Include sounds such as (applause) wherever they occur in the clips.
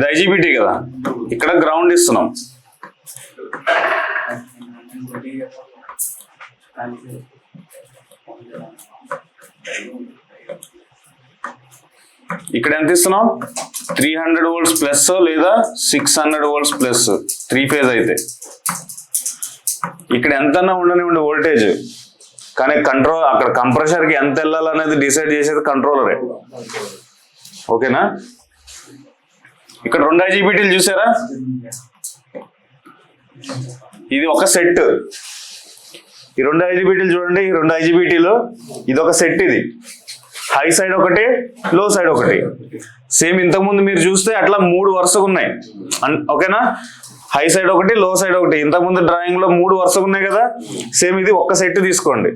ఇది ఐజీబీటీ కదా. ఇక్కడ గ్రౌండ్ ఇస్తున్నాం. ఇక్కడ ఎంత ఇస్తున్నాం? త్రీ హండ్రెడ్ వోల్ట్స్ ప్లస్ లేదా six hundred volts plus three phase అయితే. ఇక్కడ ఎంతన్నా ఉండనివ్వండి వోల్టేజ్ కానీ కంట్రోల్ అక్కడ కంప్రెషర్కి ఎంత వెళ్ళాలనేది డిసైడ్ చేసేది కంట్రోలరే ఓకేనా ఇక్కడ రెండు ఐజీబీటీలు చూసారా? ఇది ఒక సెట్. ఈ రెండు ఐజీబీటీలు చూడండి ఈ రెండు ఐజీబీటీలు. ఇది ఒక సెట్ ఇది. హై సైడ్ ఒకటి లో సైడ్ ఒకటి. సేమ్ ఇంతకుముందు మీరు చూస్తే అట్లా మూడు వరుసగా ఉన్నాయి. అన్- ఓకేనా? హై సైడ్ ఒకటి లో సైడ్ ఒకటి. ఇంతకుముందు డ్రాయింగ్లో మూడు వరుసగా ఉన్నాయి కదా? సేమ్ ఇది ఒక్క సెట్ తీసుకోండి.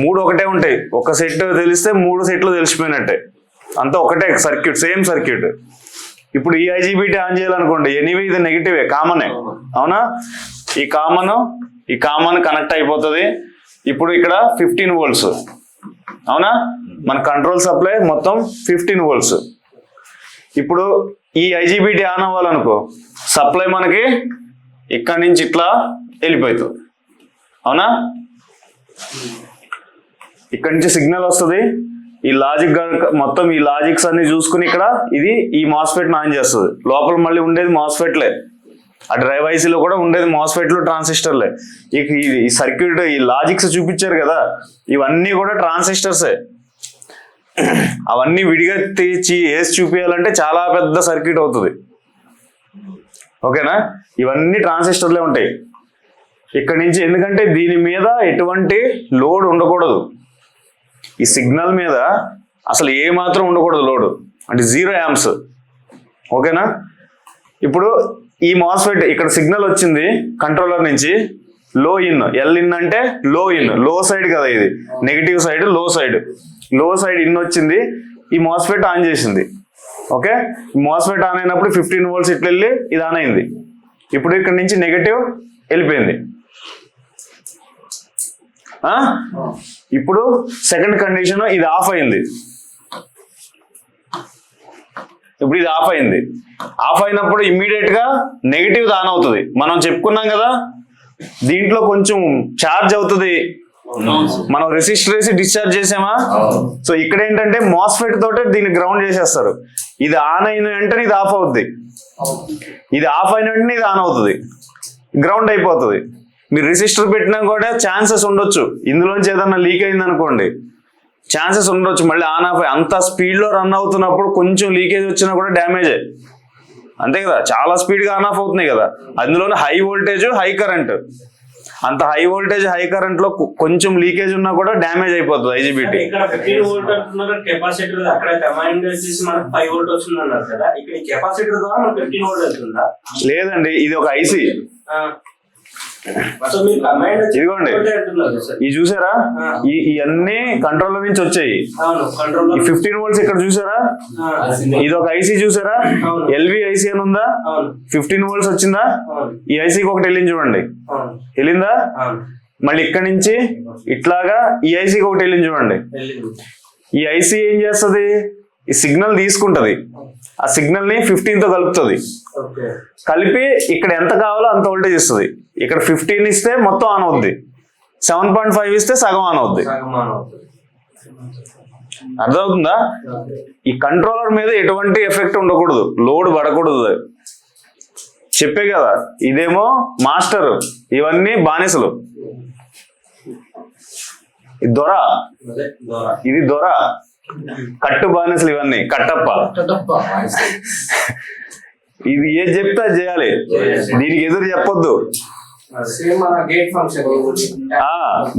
మూడు ఒకటే ఉంటాయి. ఒక సెట్ తెలిస్తే మూడు సెట్లు తెలిసిపోయినట్టే. అంతా ఒకటే సర్క్యూట్ సేమ్ సర్క్యూట్. ఇప్పుడు ఈ ఐజీబీటీ ఆన్ చేయాలనుకోండి ఎనీవే ఇది నెగిటివే కామనే అవునా? ఈ కామన్ ఈ కామన్ కనెక్ట్ అయిపోతుంది. ఇప్పుడు ఇక్కడ ఫిఫ్టీన్ వోల్ట్స్ అవునా? మన కంట్రోల్ సప్లై మొత్తం ఫిఫ్టీన్ వోల్ట్స్ ఇప్పుడు ఈ ఐజీబీటీ ఆన్ అవ్వాలనుకో సప్లై మనకి ఇక్కడి నుంచి ఇట్లా వెళ్ళిపోతుంది. అవునా? ఇక్కడి నుంచి సిగ్నల్ వస్తుంది. ఈ లాజిక్ గనుక మొత్తం ఈ లాజిక్స్ అన్ని చూసుకుని ఇక్కడ ఇది ఈ మాస్ఫెట్ ఆన్ చేస్తుంది. లోపల మళ్ళీ ఉండేది మాస్ఫెట్లే ఆ డ్రైవ్ ఐసీలో కూడా ఉండేది మాస్ఫెట్లు ట్రాన్సిస్టర్లే ఇక ఈ- సర్క్యూట్ ఈ లాజిక్స్ చూపించారు కదా. ఇవన్నీ కూడా ట్రాన్సిస్టర్సే అవన్నీ విడిగా తీర్చి వేసి చూపించాలంటే చాలా పెద్ద సర్క్యూట్ అవుతుంది. ఓకేనా? ఇవన్నీ ట్రాన్సిస్టర్లే ఉంటాయి. ఇక్కడి నుంచి ఎందుకంటే దీని మీద ఎటువంటి లోడ్ ఉండకూడదు. ఈ సిగ్నల్ మీద అసలు ఏ మాత్రం ఉండకూడదు లోడ్. అంటే జీరో యాంప్స్. ఓకేనా? ఇప్పుడు ఈ మాస్ఫెట్ ఇక్కడ సిగ్నల్ వచ్చింది కంట్రోలర్ నుంచి. లో ఇన్. ఎల్ ఇన్ అంటే లో ఇన్. లో సైడ్ కదా ఇది. నెగిటివ్ సైడ్లో సైడ్. లో సైడ్ ఇన్ వచ్చింది. ఈ మాస్ఫెట్ ఆన్ చేసింది. ఓకే? మాస్ఫెట్ ఆన్ అయినప్పుడు ఫిఫ్టీన్ వోల్ట్స్ ఇట్లా వెళ్ళి ఇది ఆన్ అయింది. ఇప్పుడు ఇక్కడ నుంచి నెగటివ్ వెళ్ళిపోయింది. ఇప్పుడు సెకండ్ కండిషన్ ఇది ఆఫ్ అయింది. ఇప్పుడు ఇది ఆఫ్ అయింది. ఆఫ్ అయినప్పుడు ఇమ్మీడియట్గా నెగిటివ్ ఆన్ అవుతుంది. మనం చెప్పుకున్నాం కదా దీంట్లో కొంచెం ఛార్జ్ అవుతుంది. మనం రెసిస్టర్ వేసి డిశ్చార్జ్ చేసామా? సో ఇక్కడ ఏంటంటే మాస్ఫెట్ తోటే దీన్ని గ్రౌండ్ చేసేస్తారు. ఇది ఆన్ అయిన వెంటనే ఇది ఆఫ్ అవుద్ది. ఇది ఆఫ్ అయిన వెంటనే ఇది ఆన్ అవుతుంది. గ్రౌండ్ అయిపోతుంది. మీరు రెసిస్టర్ పెట్టినా కూడా ఛాన్సెస్ ఉండొచ్చు. ఇందులోంచి ఏదన్నా లీక్ అయింది అనుకోండి ఛాన్సెస్ ఉండొచ్చు. మళ్ళీ ఆన్ ఆఫ్ అయ్యి- అంత స్పీడ్లో రన్ అవుతున్నప్పుడు కొంచెం లీకేజ్ వచ్చినా కూడా డ్యామేజ్ అంతే కదా? చాలా స్పీడ్గా ఆన్ ఆఫ్ అవుతున్నాయి కదా? అందులోనే హై వోల్టేజ్ హై కరెంట్ అంత హై వోల్టేజ్ హై కరెంట్లో కొంచెం లీకేజ్ ఉన్నా కూడా డ్యామేజ్ అయిపోతుంది ఐజీబీటీ లేదండి ఇది ఒక ఐసీ ఇదిగోండి. ఇది చూసారా. ఈ ఇవన్నీ కంట్రోలర్ నుంచి వచ్చాయి. కంట్రోల్ ఈ ఫిఫ్టీన్ వోల్ట్స్ ఇక్కడ చూసారా? ఇది ఒక ఐసీ చూసారా. ఎల్వి ఐసీ అని ఉందా? ఫిఫ్టీన్ వోల్ట్స్ వచ్చిందా? ఈ ఐసీకి ఒకటి వెళ్ళింది చూడండి. వెళ్ళిందా? మళ్ళీ ఇక్కడ నుంచి ఇట్లాగా ఈ ఐసీకి ఒకటి వెళ్ళింది చూడండి. ఈ ఐసీ ఏం చేస్తది? ఈ సిగ్నల్ తీసుకుంటది. ఆ సిగ్నల్ని ఫిఫ్టీన్తో కలుపుతుంది కలిపి ఇక్కడ ఎంత కావాలో అంత వోల్టేజ్ ఇస్తుంది. ఇక్కడ ఫిఫ్టీన్ ఇస్తే మొత్తం ఆన్ అవుద్ది. సెవెన్ పాయింట్ ఫైవ్ ఇస్తే సగం ఆన్ అవుద్ది. అర్థమవుతుందా? ఈ కంట్రోలర్ మీద ఎటువంటి ఎఫెక్ట్ ఉండకూడదు. లోడ్ పడకూడదు. చెప్పే కదా ఇదేమో మాస్టర్ ఇవన్నీ బానిసలు. ఇది దొర. ఇది దొర. కట్టు బానిసలు ఇవన్నీ కట్టప్ప. ఇది ఏది చెప్తే చేయాలి. దీనికి ఎదురు చెప్పొద్దు.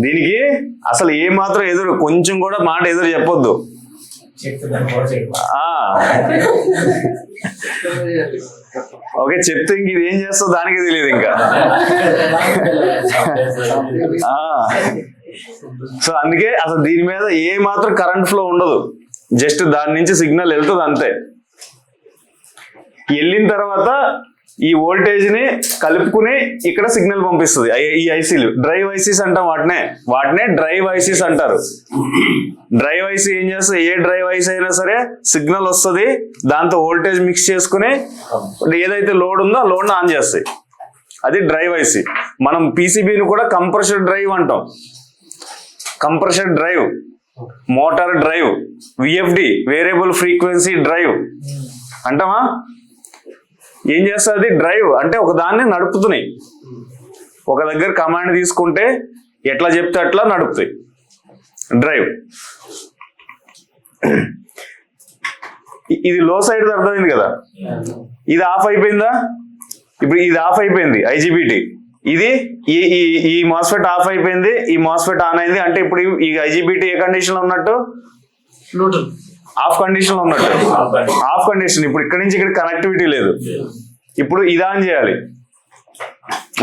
దీనికి అసలు ఏ మాత్రం ఎదురు కొంచెం కూడా మాట ఎదురు చెప్పొద్దు. ఓకే చెప్తే ఇంక ఇది ఏం చేస్తావు దానికి తెలియదు ఇంకా. (laughs) సో అందుకే అసలు దీని మీద ఏ మాత్రం కరెంట్ ఫ్లో ఉండదు. జస్ట్ దాని నుంచి సిగ్నల్ వెళ్తుంది అంతే. వెళ్ళిన తర్వాత ఈ వోల్టేజ్ని కలుపుకుని ఇక్కడ సిగ్నల్ పంపిస్తుంది. ఈ ఐసీలు డ్రైవ్ ఐసీస్ అంటాం వాటినే. వాటినే డ్రైవ్ ఐసీస్ అంటారు. డ్రైవ్ ఐసీ ఏం చేస్తుంది? ఏ డ్రైవ్ ఐసీ అయినా సరే సిగ్నల్ వస్తుంది. దాంతో వోల్టేజ్ మిక్స్ చేసుకుని ఏదైతే లోడ్ ఉందో ఆ లోడ్ ఆన్ చేస్తాయి అది డ్రైవ్ ఐసీ మనం పీసీబీని కూడా కంప్రెషర్ డ్రైవ్ అంటాం. Compression drive motor drive VFD variable frequency drive అంటామా ఏం చేస్తుంది డ్రైవ్. అంటే ఒక దాన్ని నడుపుతున్నాయి. ఒక దగ్గర కమాండ్ తీసుకుంటే ఎట్లా చెప్తే అట్లా నడుపుతాయి. డ్రైవ్ ఇది లో సైడ్ అర్థమైంది కదా? ఇది ఆఫ్ అయిపోయిందా? ఇప్పుడు ఇది ఆఫ్ అయిపోయింది ఐజీబీటీ ఇది ఈ ఈ ఈ మాస్ఫెట్ ఆఫ్ అయిపోయింది ఈ మాస్ఫెట్ ఆన్ అయింది. అంటే ఇప్పుడు ఈ- ఐజీబీటీ ఏ కండిషన్లో ఉన్నట్టు? ఆఫ్ కండిషన్లో ఉన్నట్టు. ఆఫ్ కండిషన్ ఇప్పుడు ఇక్కడ నుంచి ఇక్కడ కనెక్టివిటీ లేదు. ఇప్పుడు ఇది ఆన్ చేయాలి.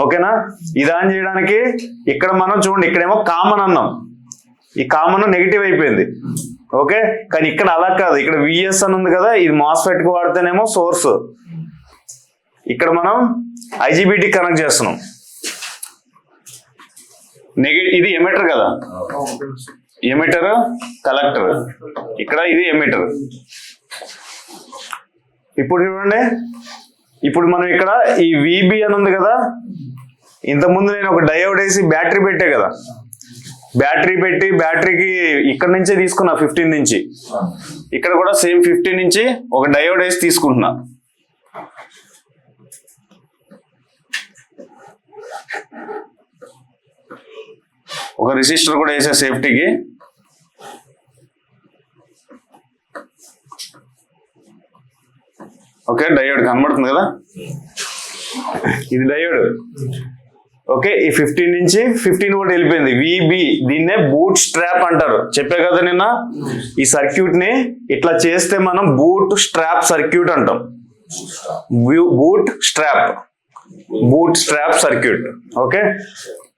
ఓకేనా? ఇది ఆన్ చేయడానికి ఇక్కడ మనం చూడండి ఇక్కడేమో కామన్ అన్నాం. ఈ కామన్ నెగిటివ్ అయిపోయింది. ఓకే? కానీ ఇక్కడ అలా కాదు. ఇక్కడ విఎస్ అని ఉంది కదా ఇది మాస్ఫెట్కి వాడితేనేమో సోర్స్ ఇక్కడ మనం ఐజీబీటీ కనెక్ట్ చేస్తున్నాం. నెగి ఇది ఎమిటర్ కదా? ఎమిటర్ కలెక్టర్ ఇక్కడ ఇది ఎమిటర్ ఇప్పుడు చూడండి. ఇప్పుడు మనం ఇక్కడ ఈ విబి అని ఉంది కదా? ఇంతకుముందు నేను ఒక డయోడ్ వేసి బ్యాటరీ పెట్టే కదా. బ్యాటరీ పెట్టి బ్యాటరీకి ఇక్కడ నుంచే తీసుకున్నా ఫిఫ్టీన్ నుంచి. ఇక్కడ కూడా సేమ్ ఫిఫ్టీన్ నుంచి ఒక డయోడ్ వేసి తీసుకుంటున్నా. ఒక రిజిస్టర్ కూడా వేసే సేఫ్టీకి ఓకే డయోడ్ కనబడుతుంది కదా? ఇది డయోడ్ ఓకే ఈ ఫిఫ్టీన్ నుంచి ఫిఫ్టీన్ కూడా వెళ్ళిపోయింది. విబి దీన్నే బూట్ స్ట్రాప్ అంటారు. చెప్పే కదా నిన్న? ఈ సర్క్యూట్ని ఇట్లా చేస్తే మనం బూట్ స్ట్రాప్ సర్క్యూట్ అంటాం. Bootstrap bootstrap circuit okay?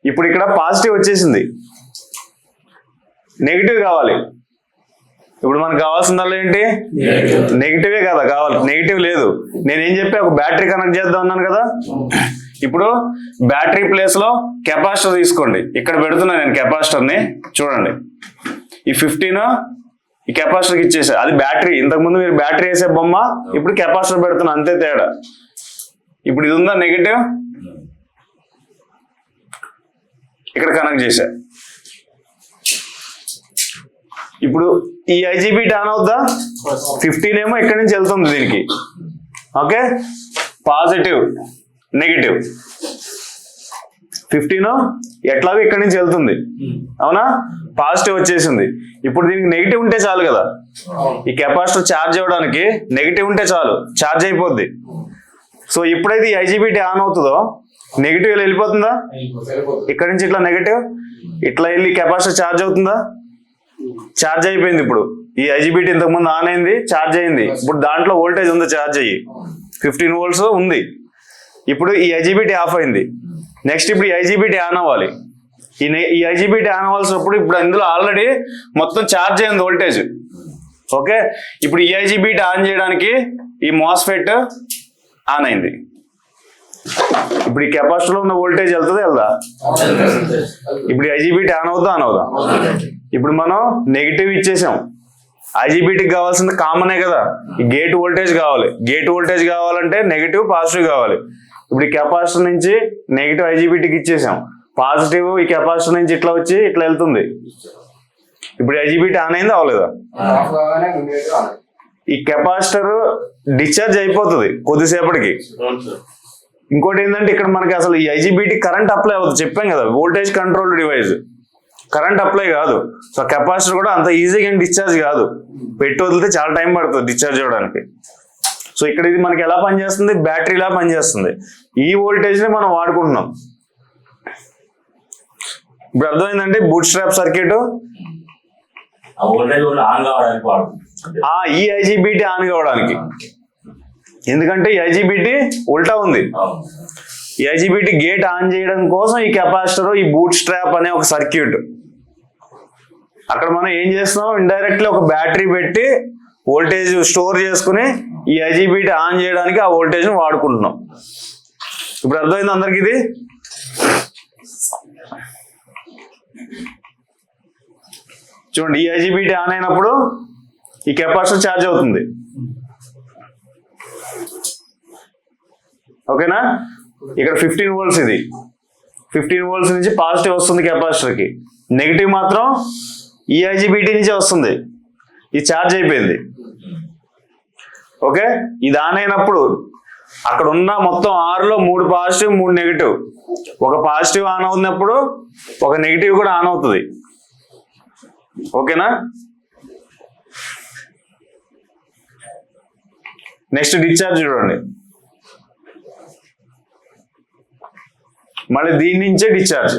ఇప్పుడు ఇక్కడ పాజిటివ్ వచ్చేసింది. నెగిటివ్ కావాలి. ఇప్పుడు మనకు కావాల్సిందల్లా ఏంటి? నెగిటివే కదా కావాలి. నెగిటివ్ లేదు. నేనేం చెప్పి? ఒక బ్యాటరీ కనెక్ట్ చేద్దాం అన్నాను కదా? ఇప్పుడు బ్యాటరీ ప్లేస్లో కెపాసిటర్ తీసుకోండి. ఇక్కడ పెడుతున్నా నేను కెపాసిటర్ని. చూడండి. ఈ ఫిఫ్టీన్ ఈ కెపాసిటర్కి ఇచ్చేసా. అది బ్యాటరీ ఇంతకుముందు మీరు బ్యాటరీ వేసే బొమ్మ ఇప్పుడు కెపాసిటర్ పెడుతున్నా. అంతే తేడా. ఇప్పుడు ఇది ఉందా నెగిటివ్ ఇక్కడ కనెక్ట్ చేశా. ఇప్పుడు ఈ ఐజీబీటీ ఆన్ అవుద్దా? ఫిఫ్టీన్ ఏమో ఇక్కడి నుంచి వెళ్తుంది దీనికి. ఓకే పాజిటివ్ నెగిటివ్ ఫిఫ్టీన్ ఎట్లాగో ఇక్కడి నుంచి వెళ్తుంది. అవునా? పాజిటివ్ వచ్చేసింది. ఇప్పుడు దీనికి నెగిటివ్ ఉంటే చాలు కదా. ఈ కెపాసిటర్ ఛార్జ్ అవ్వడానికి నెగిటివ్ ఉంటే చాలు. ఛార్జ్ అయిపోద్ది. సో ఎప్పుడైతే ఈ ఐజీబీటీ ఆన్ అవుతుందో నెగిటివ్ వెళ్ళిపోతుందా? ఇక్కడ నుంచి ఇట్లా నెగిటివ్ ఇట్లా వెళ్ళి కెపాసిటర్ ఛార్జ్ అవుతుందా? ఛార్జ్ అయిపోయింది ఇప్పుడు. ఈ ఐజీబీటీ ఇంతకు ముందు ఆన్ అయింది ఛార్జ్ అయింది. ఇప్పుడు దాంట్లో వోల్టేజ్ ఉంది? ఛార్జ్ అయ్యి. ఫిఫ్టీన్ వోల్ట్స్ ఉంది. ఇప్పుడు ఈ ఐజీబీటీ ఆఫ్ అయింది. నెక్స్ట్ ఇప్పుడు ఈ ఐజీబీటీ ఆన్ అవ్వాలి. ఈ ఈ ఐజీబీటీ ఆన్ అవ్వాల్సినప్పుడు ఇప్పుడు ఇందులో ఆల్రెడీ మొత్తం ఛార్జ్ అయింది వోల్టేజ్ ఓకే ఇప్పుడు ఈ ఐజీబీటీ ఆన్ చేయడానికి ఈ మాస్ఫెట్ ఆన్ అయింది. ఇప్పుడు ఈ కెపాసిటర్లో ఉన్న వోల్టేజ్ వెళ్తుంది వెళ్దా? ఇప్పుడు ఐజీబీటీ ఆన్ అవుతా ఆన్ అవుదా? ఇప్పుడు మనం నెగిటివ్ ఇచ్చేసాం. ఐజీబీటీకి కావాల్సింది కామనే కదా? ఈ గేట్ వోల్టేజ్ కావాలి. గేట్ వోల్టేజ్ కావాలంటే నెగిటివ్ పాజిటివ్ కావాలి. ఇప్పుడు ఈ కెపాసిటర్ నుంచి నెగిటివ్ ఐజీబీటీకి ఇచ్చేసాం. పాజిటివ్ ఈ కెపాసిటర్ నుంచి ఇట్లా వచ్చి ఇట్లా వెళ్తుంది. ఇప్పుడు ఐజీబీటీ ఆన్ అయింది అవ్వలేదా ఈ కెపాసిటర్ డిశ్చార్జ్ అయిపోతుంది కొద్దిసేపటికి. ఇంకోటి ఏంటంటే ఇక్కడ మనకి అసలు ఈ ఐజీబీటీ కరెంట్ అప్లై అవుతుంది చెప్పాం కదా voltage control device current apply కాదు. సో కెపాసిటర్ కూడా అంత ఈజీగా డిశ్చార్జ్ కాదు. పెట్టి వదిలితే చాలా టైం పడుతుంది డిశ్చార్జ్ అవ్వడానికి. సో ఇక్కడ ఇది మనకి ఎలా పనిచేస్తుంది? బ్యాటరీలా పనిచేస్తుంది. ఈ వోల్టేజ్ని మనం వాడుకుంటున్నాం. ఇప్పుడు అర్థమైందండి? బూట్ స్ట్రాప్ సర్క్యూట్ ఈ ఐజీబీటీ ఆన్ కావడానికి. ఎందుకంటే ఐజీబీటీ ఉల్టా ఉంది. ఐజీబీటీ గేట్ ఆన్ చేయడం కోసం ఈ కెపాసిటర్ ఈ బూట్ స్ట్రాప్ అనే ఒక సర్క్యూట్. అక్కడ మనం ఏం చేస్తున్నాం? ఇండైరెక్ట్లీ ఒక బ్యాటరీ పెట్టి వోల్టేజ్ స్టోర్ చేసుకుని ఈ ఐజీబీటీ ఆన్ చేయడానికి ఆ వోల్టేజ్ని వాడుకుంటున్నాం. ఇప్పుడు అర్థమైంది అందరికి ఇది? చూడండి ఈ ఐజీబీటీ ఆన్ అయినప్పుడు ఈ కెపాసిటర్ ఛార్జ్ అవుతుంది. ఓకేనా? ఇక్కడ ఫిఫ్టీన్ వోల్ట్స్ ఇది. ఫిఫ్టీన్ వోల్ట్స్ నుంచి పాజిటివ్ వస్తుంది కెపాసిటర్కి నెగిటివ్ మాత్రం ఈ ఐజీబీటీ నుంచి వస్తుంది. ఇది ఛార్జ్ అయిపోయింది. ఓకే? ఇది ఆన్ అయినప్పుడు అక్కడ ఉన్న మొత్తం ఆరులో మూడు పాజిటివ్ మూడు నెగిటివ్ ఒక పాజిటివ్ ఆన్ అవుతున్నప్పుడు ఒక నెగిటివ్ కూడా ఆన్ అవుతుంది. ఓకేనా? నెక్స్ట్ డిశ్చార్జ్ చూడండి. మళ్ళీ దీని నుంచే డిశ్చార్జ్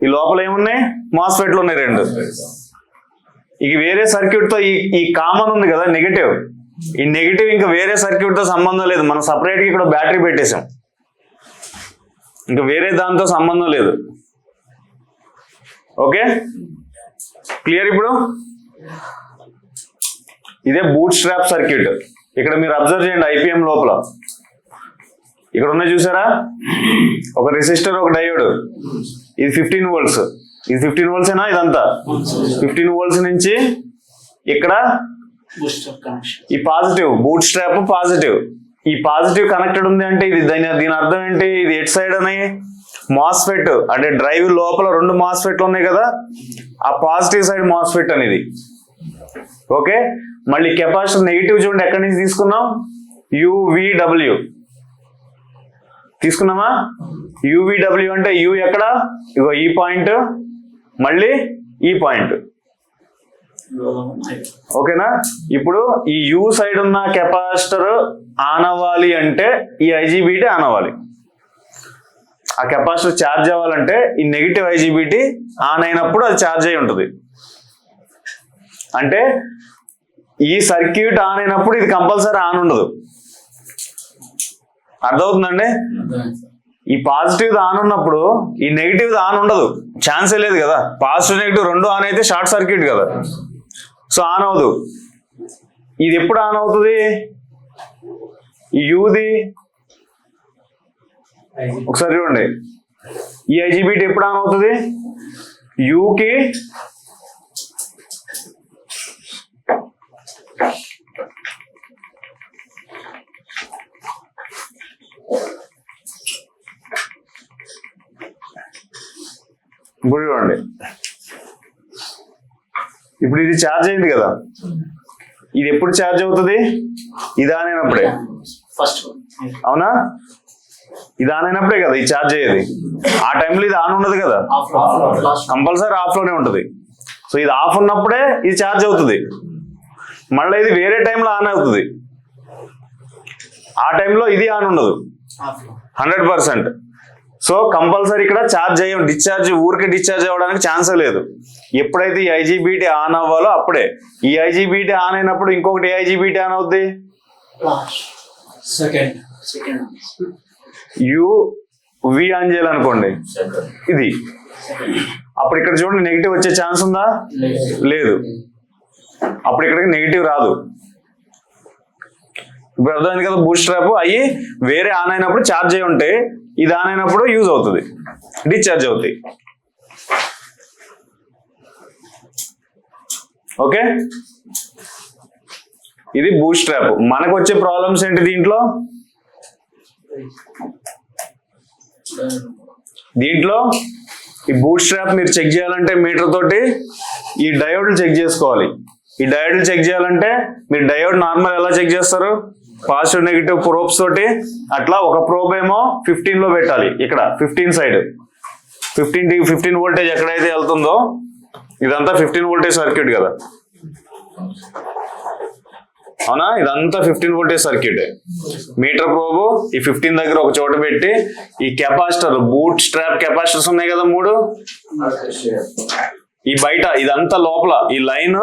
ఈ లోపల ఏమున్నాయి? మాస్ఫెట్లు ఉన్నాయి రెండు. ఇక వేరే సర్క్యూట్తో ఈ ఈ కామన్ ఉంది కదా నెగిటివ్ ఈ నెగిటివ్ ఇంకా వేరే సర్క్యూట్తో సంబంధం లేదు. మనం సపరేట్గా ఇక్కడ బ్యాటరీ పెట్టేశాం ఇంకా వేరే దాంతో సంబంధం లేదు. ఓకే? క్లియర్ ఇప్పుడు? ఇదే బూట్ స్ట్రాప్ సర్క్యూట్ ఇక్కడ మీరు అబ్జర్వ్ చేయండి ఐపీఎం లోపల. ఇక్కడ ఉన్న చూసారా? ఒక రెసిస్టర్ ఒక డయోడ్ ఇది ఫిఫ్టీన్ వోల్ట్స్ ఇది ఫిఫ్టీన్ వోల్ట్స్ ఏనా? ఇదంతా. ఫిఫ్టీన్ వోల్ట్స్ నుంచి ఇక్కడ ఈ పాజిటివ్ బూట్ స్ట్రాప్ పాజిటివ్ ఈ పాజిటివ్ కనెక్టెడ్ ఉంది అంటే ఇది దీని దీని అర్థం ఏంటి? ఇది ఎట్ సైడ్ అని? మాస్ఫెట్ అంటే డ్రైవ్ లోపల రెండు మాస్ఫెట్లు ఉన్నాయి కదా? ఆ పాజిటివ్ సైడ్ మాస్ఫెట్ అనేది. ఓకే మళ్ళీ కెపాసిటర్ నెగిటివ్ చూడండి ఎక్కడి నుంచి తీసుకున్నాం? యువిడబ్ల్యూ తీసుకున్నామా? యువిడబ్ల్యూ అంటే యు ఎక్కడ? ఇగో ఈ పాయింట్ మళ్ళీ ఈ పాయింట్. ఓకేనా? ఇప్పుడు ఈ యూ సైడ్ ఉన్న కెపాసిటర్ ఆన్ అవ్వాలి అంటే ఈ ఐజీబీటీ ఆన్ అవ్వాలి ఆ కెపాసిటర్ ఛార్జ్ అవ్వాలంటే ఈ నెగిటివ్ ఐజీబీటీ ఆన్ అయినప్పుడు అది ఛార్జ్ అయి ఉంటుంది. అంటే ఈ సర్క్యూట్ ఆన్ అయినప్పుడు ఇది కంపల్సరీ ఆన్ ఉండదు. అర్థమవుతుందండి? ఈ పాజిటివ్ ఆన్ ఉన్నప్పుడు ఈ నెగిటివ్ ఆన్ ఉండదు. ఛాన్సే లేదు కదా. పాజిటివ్ నెగిటివ్ రెండు ఆన్ అయితే షార్ట్ సర్క్యూట్ కదా. సో ఆన్ అవ్వదు. ఇది ఎప్పుడు ఆన్ అవుతుంది? ఈ యూది ఒకసారి చూడండి. ఈ ఐజీబీటీ ఎప్పుడు ఆన్ అవుతుంది? యూకి ఇప్పుడు చూడండి. ఇప్పుడు ఇది ఛార్జ్ అయింది కదా. ఇది ఎప్పుడు ఛార్జ్ అవుతుంది? ఇది ఆన్ అయినప్పుడే. ఫస్ట్ అవునా? ఇది ఆన్ అయినప్పుడే కదా ఇది ఛార్జ్ అయ్యేది. ఆ టైంలో ఇది ఆన్ ఉండదు కదా. కంపల్సరీ ఆఫ్లోనే ఉంటుంది. సో ఇది ఆఫ్ ఉన్నప్పుడే ఇది ఛార్జ్ అవుతుంది. మళ్ళీ ఇది వేరే టైంలో ఆన్ అవుతుంది. ఆ టైంలో ఇది ఆన్ ఉండదు. హండ్రెడ్ పర్సెంట్ సో కంపల్సరీ ఇక్కడ ఛార్జ్ అయ్యం డిశ్చార్జ్ ఊరికి డిశ్చార్జ్ అవ్వడానికి ఛాన్సే లేదు. ఎప్పుడైతే ఈ ఐజీబీటీ ఆన్ అవ్వాలో అప్పుడే. ఈ ఐజీబీటీ ఆన్ అయినప్పుడు ఇంకొకటి ఐజీబీటీ ఆన్ అవుద్ది? Last. Second. Second. U V on చేయాలనుకోండి ఇది. అప్పుడు ఇక్కడ చూడండి నెగిటివ్ వచ్చే ఛాన్స్ ఉందా? లేదు. అప్పుడు ఇక్కడికి నెగిటివ్ రాదు. ఇప్పుడు అర్థమైంది కదా బూస్ట్ ట్రాప్ అయ్యి వేరే ఆన్ అయినప్పుడు ఛార్జ్ అయి ఉంటే ఇది ఆన్ అయినప్పుడు యూజ్ అవుతుంది. డిశ్చార్జ్ అవుతాయి. ఓకే ఇది బూస్ట్ ట్రాప్ మనకు వచ్చే ప్రాబ్లమ్స్ ఏంటి దీంట్లో? దీంట్లో ఈ బూట్ స్ట్రాప్ మీరు చెక్ చేయాలంటే మీటర్ తోటి ఈ డయోడ్లు చెక్ చేసుకోవాలి. ఈ డయోడ్లు చెక్ చేయాలంటే మీరు డయోడ్ నార్మల్ ఎలా చెక్ చేస్తారు? పాజిటివ్ నెగిటివ్ ప్రోబ్స్ తోటి అట్లా ఒక ప్రోబ్ ఏమో ఫిఫ్టీన్లో పెట్టాలి. ఇక్కడ fifteen side fifteen fifteen voltage ఎక్కడైతే వెళ్తుందో ఇదంతా ఫిఫ్టీన్ వోల్టేజ్ సర్క్యూట్ కదా. అవునా? ఇదంతా fifteen voltage circuit meter probe ఈ ఫిఫ్టీన్ దగ్గర ఒక చోట పెట్టి ఈ కెపాసిటర్ బూట్ స్ట్రాప్ కెపాసిటర్స్ ఉన్నాయి కదా మూడు? ఈ బయట ఇదంతా లోపల. ఈ లైన్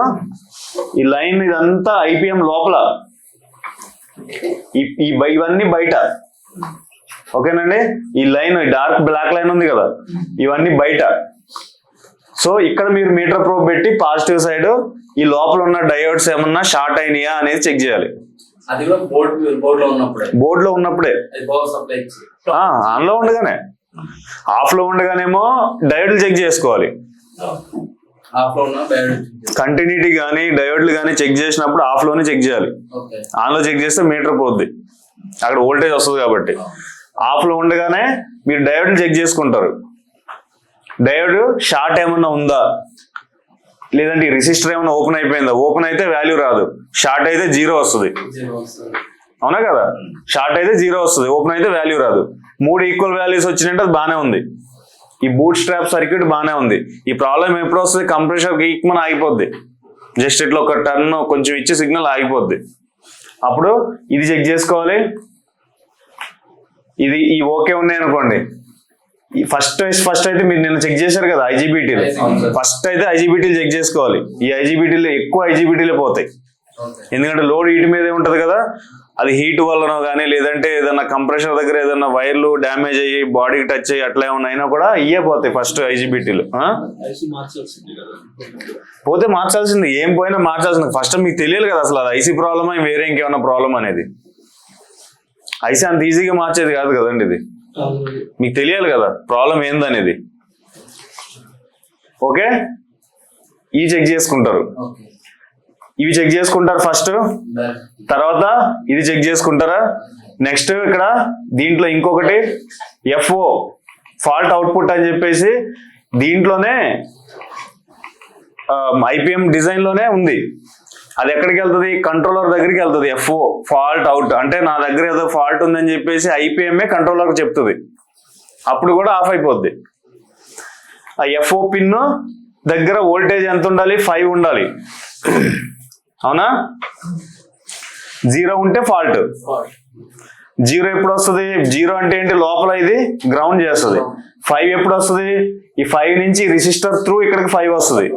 ఈ లైన్ ఇదంతా ఐపీఎం లోపల. ఈ- ఇవన్నీ బయట. ఓకేనండి? ఈ లైన్ డార్క్ బ్లాక్ లైన్ ఉంది కదా? ఇవన్నీ బయట. సో ఇక్కడ మీరు మీటర్ ప్రోబ్ పెట్టి పాజిటివ్ సైడ్ ఈ లోపల ఉన్న డయోడ్స్ ఏమన్నా షార్ట్ అయినాయా అనేది చెక్ చేయాలి. అది కూడా బోర్డ్ బోర్డ్లో ఉన్నప్పుడే. ఆన్లో ఉండగానే. ఆఫ్లో ఉండగానేమో డయోడ్లు చెక్ చేసుకోవాలి. కంటిన్యూటీ కానీ డయోడ్లు కానీ చెక్ చేసినప్పుడు ఆఫ్లోనే చెక్ చేయాలి. ఆన్లో చెక్ చేస్తే మీటర్ పోద్ది. అక్కడ వోల్టేజ్ వస్తుంది కాబట్టి. ఆఫ్లో ఉండగానే మీరు డయోడ్లు చెక్ చేసుకుంటారు. డయోడ్ షార్ట్ ఏమన్నా ఉందా? లేదంటే రెసిస్టర్ ఏమన్నా ఓపెన్ అయిపోయిందా? ఓపెన్ అయితే వాల్యూ రాదు. షార్ట్ అయితే జీరో వస్తుంది. జీరో వస్తుంది. అవునా కదా? షార్ట్ అయితే జీరో వస్తుంది. ఓపెన్ అయితే వాల్యూ రాదు. మూడు ఈక్వల్ వాల్యూస్ వచ్చినట్టు అది బాగానే ఉంది. ఈ బూట్ స్ట్రాప్ సర్క్యూట్ బాగానే ఉంది. ఈ ప్రాబ్లం ఎప్పుడు వస్తుంది? కంప్రెషర్ గీక్ మన ఆగిపోద్ది. జస్ట్ ఇట్లా ఒక టర్న్ కొంచెం ఇచ్చి సిగ్నల్ ఆగిపోద్ది. అప్పుడు ఇది చెక్ చేసుకోవాలి. ఇది ఈ ఓకే ఉన్నాయి అనుకోండి. ఫస్ట్ ఫస్ట్ అయితే మీరు నిన్న చెక్ చేశారు కదా ఐజీబీటీలు. ఫస్ట్ అయితే ఐజీబీటీలు చెక్ చేసుకోవాలి. ఈ ఐజీబీటీలు ఎక్కువ ఐజీబీటీలే పోతాయి. ఎందుకంటే లోడ్ హీట్ మీదే ఉంటది కదా. అది హీట్ వల్లనో కానీ లేదంటే ఏదైనా కంప్రెషర్ దగ్గర ఏదైనా వైర్లు డ్యామేజ్ అయ్యి బాడీకి టచ్ అయ్యి అట్లా ఏమైనా అయినా కూడా ఇయ్యే పోతాయి ఫస్ట్ ఐజీబీటీలు పోతే మార్చాల్సింది. ఏం పోయినా మార్చాల్సింది. ఫస్ట్ మీకు తెలియాలి కదా అసలు అది ఐసీ ప్రాబ్లమ్ వేరే ఇంకేమైనా ప్రాబ్లం అనేది. ఐసీ అంత ఈజీగా మార్చేది కాదు కదండి ఇది. మీకు తెలియాలి కదా ప్రాబ్లం ఏందనేది. ఓకే? ఇవి చెక్ చేసుకుంటారు. ఇవి చెక్ చేసుకుంటారు ఫస్ట్. తర్వాత ఇది చెక్ చేసుకుంటారా? నెక్స్ట్ ఇక్కడ దీంట్లో ఇంకొకటి ఎఫ్ఓ ఫాల్ట్ అవుట్పుట్ అని చెప్పేసి దీంట్లోనే ఐపీఎం డిజైన్లోనే ఉంది. అది ఎక్కడికి వెళ్తుంది? కంట్రోలర్ దగ్గరికి వెళ్తుంది ఎఫ్ఓ ఫాల్ట్ అవుట్. అంటే నా దగ్గర ఏదో ఫాల్ట్ ఉందని చెప్పేసి ఐపీఎంఏ కంట్రోలర్ చెప్తుంది. అప్పుడు కూడా ఆఫ్ అయిపోద్ది. ఆ ఎఫ్ఓ పిన్ దగ్గర వోల్టేజ్ ఎంత ఉండాలి? ఫైవ్ ఉండాలి. అవునా? జీరో ఉంటే ఫాల్ట్ జీరో ఎప్పుడు వస్తుంది జీరో అంటే ఏంటి? లోపల ఇది గ్రౌండ్ చేస్తుంది. ఫైవ్ ఎప్పుడు వస్తుంది ఈ ఫైవ్ నుంచి రిజిస్టర్ త్రూ ఇక్కడికి ఫైవ్ వస్తుంది.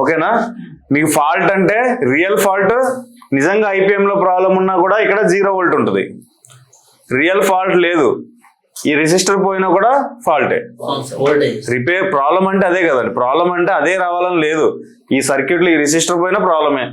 ఓకేనా? మీకు ఫాల్ట్ అంటే రియల్ ఫాల్ట్ నిజంగా ఐపీఎంలో ప్రాబ్లం ఉన్నా కూడా ఇక్కడ జీరో వోల్ట్ ఉంటుంది. రియల్ ఫాల్ట్ లేదు. ఈ రెసిస్టర్ పోయినా కూడా ఫాల్టే రిపేర్ ప్రాబ్లం అంటే అదే కదండి. ప్రాబ్లం అంటే అదే రావాలని లేదు. ఈ సర్క్యూట్లో ఈ రెసిస్టర్ పోయినా ప్రాబ్లమే